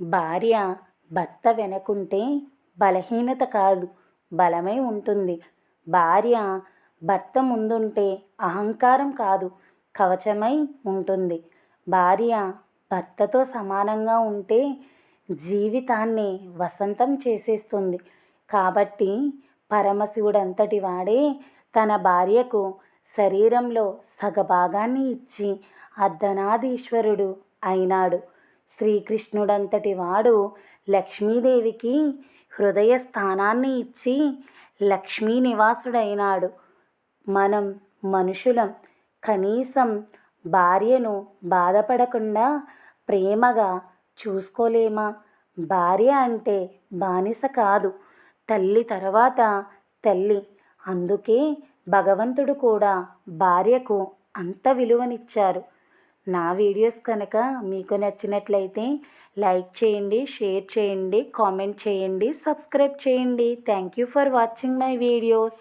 భార్య భర్త వెనకుంటే బలహీనత కాదు బలమై ఉంటుంది. భార్య భర్త ముందుంటే అహంకారం కాదు కవచమై ఉంటుంది. భార్య భర్తతో సమానంగా ఉంటే జీవితాన్ని వసంతం చేసేస్తుంది. కాబట్టి పరమశివుడంతటి వాడే తన భార్యకు శరీరంలో సగభాగాన్ని ఇచ్చి అర్ధనాదీశ్వరుడు అయినాడు. శ్రీకృష్ణుడంతటి వాడు లక్ష్మీదేవికి హృదయ స్థానాన్ని ఇచ్చి లక్ష్మీ నివాసుడైనాడు. మనం మనుషులం. కనీసం భార్యను బాధపడకుండా ప్రేమగా చూసుకోలేమా? భార్య అంటే బానిస కాదు. తల్లి తర్వాత తల్లి. అందుకే భగవంతుడు కూడా భార్యకు అంత విలువనిచ్చారు. నా వీడియోస్ కనుక మీకు నచ్చినట్లయితే లైక్ చేయండి షేర్ చేయండి కామెంట్ చేయండి సబ్స్క్రైబ్ చేయండి. Thank you for watching my videos